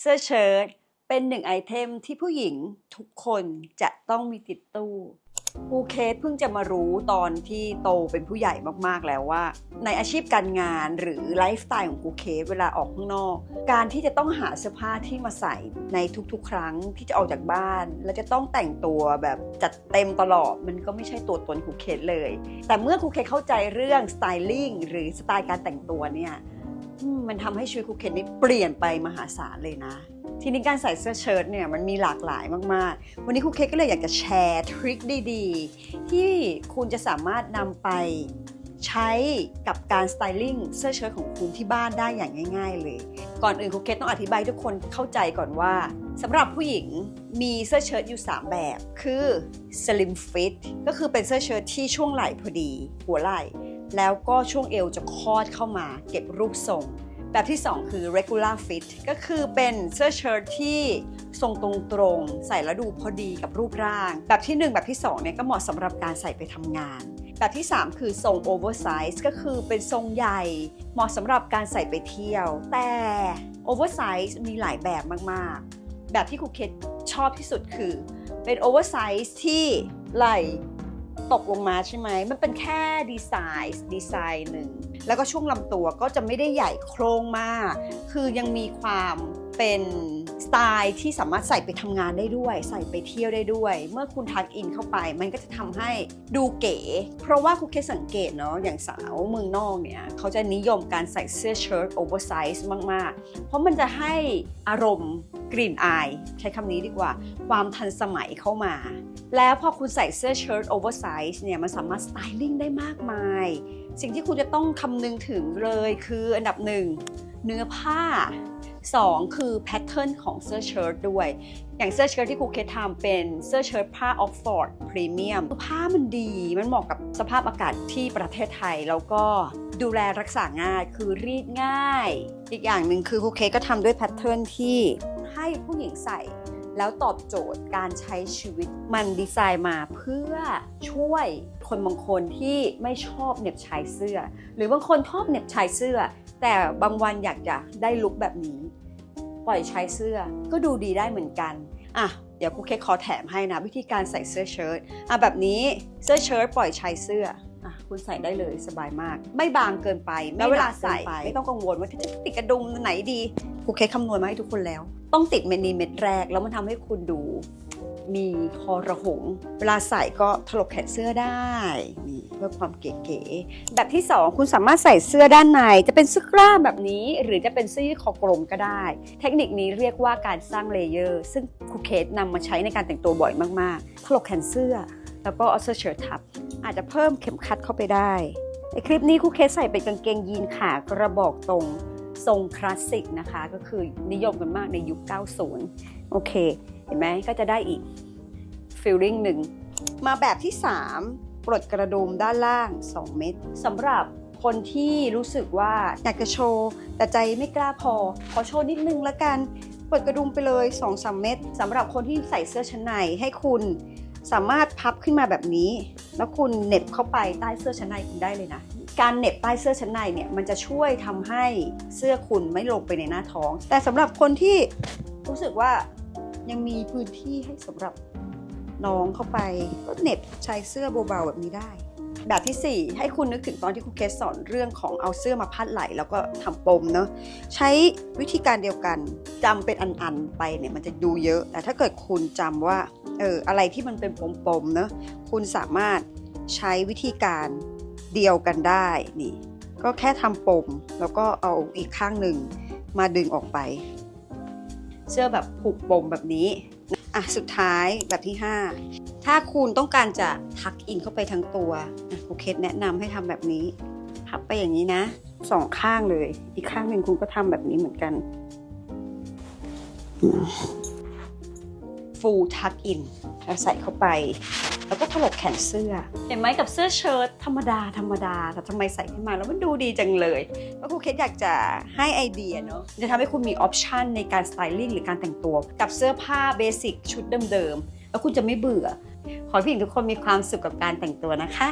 เสื้อเชิ้ตเป็นหนึ่งไอเทมที่ผู้หญิงทุกคนจะต้องมีติดตู้ครูเคสเพิ่งจะมารู้ตอนที่โตเป็นผู้ใหญ่มากๆแล้วว่า ในอาชีพการงานหรือไลฟ์สไตล์ของครูเคสเวลาออกข้างนอก การที่จะต้องหาเสื้อผ้าที่มาใส่ในทุกๆ ครั้งที่จะออกจากบ้าน แล้วจะต้องแต่งตัวแบบจัดเต็มตลอดมันก็ไม่ใช่ตัวตนครูเคสเลย แต่เมื่อครูเคสเข้าใจเรื่องสไตลิ่งหรือสไตล์การแต่งตัวเนี่ย มันทำให้ชีวิตครูเคนนี่เปลี่ยนไปมหาศาลเลยนะ ทีนี้การใส่เสื้อเชิ้ตเนี่ยมันมีหลากหลายมากๆ วันนี้ครูเคนก็เลยอยากจะแชร์ทริคดีๆ ที่คุณจะสามารถนำไปใช้กับการสไตลิ่งเสื้อเชิ้ตของคุณที่บ้านได้อย่างง่าย ๆ เลย ก่อนอื่นครูเคนต้องอธิบายทุกคนเข้าใจก่อนว่าสำหรับผู้หญิงมีเสื้อเชิ้ตอยู่ 3 แบบ คือ slim fit ก็คือเป็นเสื้อเชิ้ตที่ช่วงไหล่พอดี หัวไหล่ แล้วก็ช่วงเอวจะคลอดเข้ามาเก็บรูปทรง แบบที่ 2 คือ regular fit ก็คือเป็นเสื้อเชิ้ตที่ทรงตรงๆใส่แล้วดูพอดีกับรูปร่าง แบบที่ 1 แบบที่2เนี่ยก็เหมาะสำหรับการใส่ไปทำงาน แบบที่ 3 คือทรง oversize ก็คือเป็นทรงใหญ่ เหมาะสำหรับการใส่ไปเที่ยว แต่ oversize มีหลายแบบมากๆ แบบที่ครูเคทชอบที่สุดคือเป็น oversize ที่ไหล่ ตกลงมาใช่ไหม มันเป็นแค่ดีไซน์ดีไซน์หนึ่ง แล้วก็ช่วงลำตัวก็จะไม่ได้ใหญ่โครงมาก คือยังมีความเป็นสไตล์ที่สามารถใส่ไปทำงานได้ด้วย ใส่ไปเที่ยวได้ด้วย เมื่อคุณทักอินเข้าไป มันก็จะทำให้ดูเก๋ เพราะว่าคุณเคสสังเกตเนาะอย่างสาวเมืองนอกเนี่ย เขาจะนิยมการใส่เสื้อเชิ้ตโอเวอร์ไซส์มาก ๆ เพราะมันจะให้อารมณ์ กลิ่นอาย ใช้คำนี้ดีกว่า ความทันสมัยเข้ามา แล้วพอคุณใส่เสื้อเชิ้ตโอเวอร์ไซส์เนี่ยมันสามารถสไตลิ่งได้มากมาย สิ่งที่คุณจะต้องคำนึงถึงเลยคืออันดับหนึ่งเนื้อผ้า 2 คือแพทเทิร์นของเสื้อเชิ้ตด้วย อย่างเสื้อเชิ้ตที่ครูเคททำเป็นเสื้อเชิ้ตผ้าออกฟอร์ดพรีเมียมผ้ามันดี มันเหมาะกับสภาพอากาศที่ประเทศไทย แล้วก็ดูแลรักษาง่าย คือรีดง่าย อีกอย่างหนึ่งคือครูเคทก็ทำด้วยแพทเทิร์นที่ ให้ผู้หญิงใส่ แล้วตอบโจทย์การใช้ชีวิตมันดีไซน์มาเพื่อช่วยคนบางคนที่ไม่ชอบเน็บชายเสื้อ หรือบางคนชอบเน็บชายเสื้อ แต่บางวันอยากจะได้ลุคแบบนี้ ปล่อยชายเสื้อก็ดูดีได้เหมือนกันอะเดี๋ยวครูเคกขอแถมให้นะ วิธีการใส่เสื้อเชิ้ตอะแบบนี้เสื้อเชิ้ตปล่อยชายเสื้ออะคุณใส่ได้เลยสบายมาก ไม่บางเกินไป แล้วเวลาใส่ไม่ต้องกังวลว่าจะติดกระดุมไหนดีครูเคกคำนวณมาให้ทุกคนแล้ว ต้องติดเมนีเม็ดแรก แล้วมันทำให้คุณดูมีคอระหง เวลาใส่ก็ถลกแขนเสื้อได้นี่เพื่อความเก๋ๆแบบที่ 2 คุณสามารถใส่เสื้อด้านใน จะเป็นเสื้อกล้ามแบบนี้ หรือจะเป็นเสื้อยืดคอกลมก็ได้ เทคนิคนี้เรียกว่าการสร้างเลเยอร์ ซึ่งครูเคสนำมาใช้ในการแต่งตัวบ่อยมากๆถลกแขนเสื้อ แล้วก็เอาเสื้อเชิ้ตทับ อาจจะเพิ่มเข็มขัดเข้าไปได้ในคลิปนี้ครูเคสใส่เป็นกางเกงยีนขากระบอกตรง ทรงคลาสสิกนะคะ ก็คือนิยมกันมากในยุค 90 โอเค เห็นไหมก็จะได้อีกฟิลลิ่งหนึ่ง มาแบบที่ 3 ปลดกระดุมด้านล่าง 2 เม็ดสำหรับคนที่รู้สึกว่าอยากจะโชว์ แต่ใจไม่กล้าพอ ขอโชว์นิดนึงละกันปลดกระดุมไปเลย 2-3 เม็ดสำหรับคนที่ใส่เสื้อชั้นในให้คุณสามารถพับขึ้นมาแบบนี้ แล้วคุณเน็บเข้าไปใต้เสื้อชั้นในคุณได้เลยนะ การเหน็บใต้เสื้อชั้นในเนี่ยมันจะช่วยทำให้เสื้อคุณไม่ลงไปในหน้าท้อง แต่สำหรับคนที่รู้สึกว่ายังมีพื้นที่ให้สำหรับน้องเข้าไปก็เหน็บชายเสื้อเบาๆแบบนี้ได้ แบบที่ 4 ให้คุณนึกถึงตอนที่ครูเคสสอนเรื่องของเอาเสื้อมาพัดไหลแล้วก็ทำปมเนาะใช้วิธีการเดียวกันจำเป็นอันๆไปเนี่ยมันจะดูเยอะ แต่ถ้าเกิดคุณจำว่าเอออะไรที่มันเป็นปมๆเนาะคุณสามารถใช้วิธีการ เดียวกันได้นี่ ก็แค่ทำปมแล้วก็เอาอีกข้างหนึ่งมาดึงออกไป เสื้อแบบผูกปมแบบนี้อะสุดท้ายแบบที่ 5 ถ้าคุณต้องการจะทักอินเข้าไปทั้งตัวอะครูเคแนะนำให้ทำแบบนี้พับไปอย่างนี้นะสองข้างเลย อีกข้างหนึ่งคุณก็ทำแบบนี้เหมือนกัน ฟูลทักอินแล้วใส่เข้าไป แล้วก็ถลกแขนเสื้อ เห็นไหมกับเสื้อเชิ้ตธรรมดาธรรมดา แต่ทำไมใส่ขึ้นมาแล้วมันดูดีจังเลยแล้วครูเคสอยากจะให้ไอเดียเนาะจะทำให้คุณมีออปชันในการสไตลิ่งหรือการแต่งตัว กับเสื้อผ้าเบสิกชุดเดิมๆแล้วคุณจะไม่เบื่อ ขอให้ผู้หญิงทุกคนมีความสุขกับการแต่งตัวนะคะ